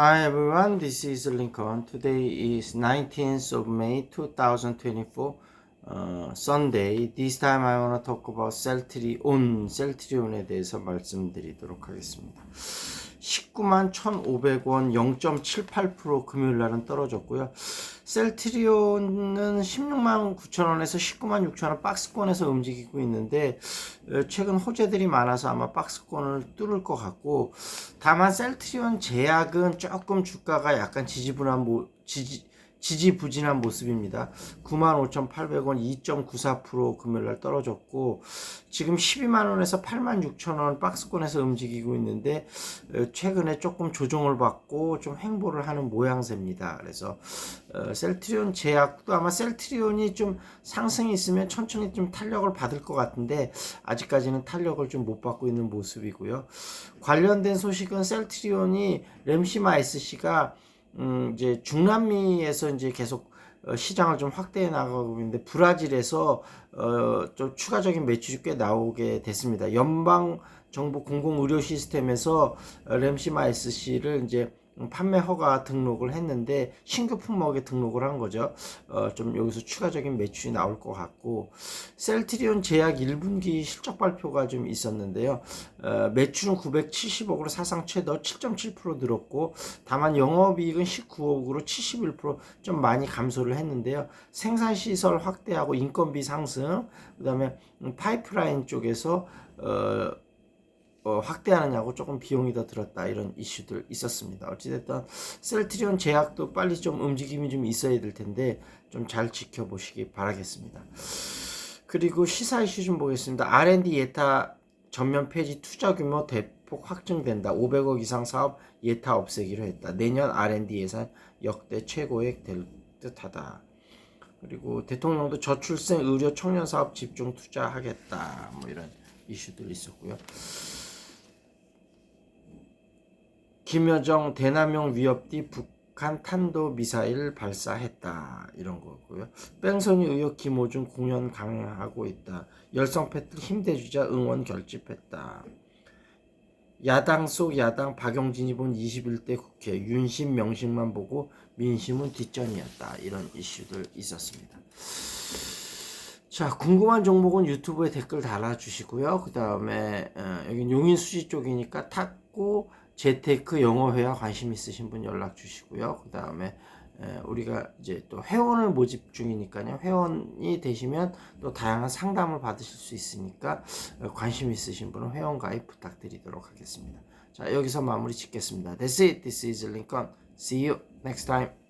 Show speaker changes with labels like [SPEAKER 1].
[SPEAKER 1] Hi everyone, this is Lincoln. Today is 19th of May 2024, uh, Sunday. This time I want to talk about 셀트리온, 셀트리온에 대해서 말씀드리도록 하겠습니다. 19만 1,500원 0.78% 금요일 날은 떨어졌고요. 셀트리온은 16만 9천 원에서 19만 6천 원 박스권에서 움직이고 있는데 어, 최근 호재들이 많아서 아마 박스권을 뚫을 것 같고 다만 셀트리온 제약은 조금 주가가 약간 지지분한 모, 지지, 지지부진한 모습입니다. 95,800원 2.94% 금요일날 떨어졌고 지금 12만원에서 86,000원 박스권에서 움직이고 있는데 어, 최근에 조금 조정을 받고 좀 횡보를 하는 모양새입니다. 그래서 어, 셀트리온 제약도 아마 셀트리온이 좀 상승이 있으면 천천히 좀 탄력을 받을 것 같은데 아직까지는 탄력을 좀 못 받고 있는 모습이고요. 관련된 소식은 셀트리온이 램시마이스 씨가 음, 이제 중남미에서 이제 계속 어, 시장을 좀 확대해 나가고 있는데 브라질에서 어, 좀 추가적인 매출이 꽤 나오게 됐습니다. 연방 정부 공공 의료 시스템에서 어, 램시마이스 씨를 이제 판매 허가 등록을 했는데 신규 품목에 등록을 한 거죠. 어, 좀 여기서 추가적인 매출이 나올 것 같고 셀트리온 제약 1분기 실적 발표가 좀 있었는데요. 어, 매출은 970억으로 사상 최저 7.7% 늘었고 다만 영업이익은 19억으로 71%좀 많이 감소를 했는데요. 생산 시설 확대하고 인건비 상승, 그다음에 파이프라인 쪽에서 어, 어, 확대하느냐고 조금 비용이 더 들었다 이런 이슈들 있었습니다. 어찌됐든 셀트리온 제약도 빨리 좀 움직임이 좀 있어야 될 텐데 좀 잘 지켜보시기 바라겠습니다. 그리고 시사 이슈 좀 보겠습니다. R&D 예타 전면 폐지 투자 규모 대폭 확정된다. 500억 이상 사업 예타 없애기로 했다. 내년 R&D 예산 역대 최고액 될 듯하다. 그리고 대통령도 저출생 의료 청년 사업 집중 투자하겠다. 뭐 이런 이슈들 있었고요. 김여정 대남용 위협 뒤 북한 탄도 미사일 발사했다 이런 거고요. 뺑소니 의혹 김호중 공연 강행하고 있다. 열성 패트 힘대주자 응원 결집했다. 야당 속 야당 박용진이 본 21대 국회 윤심 명식만 보고 민심은 뒷전이었다 이런 이슈들 있었습니다. 자 궁금한 종목은 유튜브에 댓글 달아주시고요. 그 다음에 어, 여기 용인 수지 쪽이니까 탁구 재테크 영어회화 관심 있으신 분 연락 주시고요. 그 다음에 우리가 이제 또 회원을 모집 중이니까요. 회원이 되시면 또 다양한 상담을 받으실 수 있으니까 어, 관심 있으신 분은 회원 가입 부탁드리도록 하겠습니다. 자, 여기서 마무리 짓겠습니다. That's it. This is Lincoln. See you next time.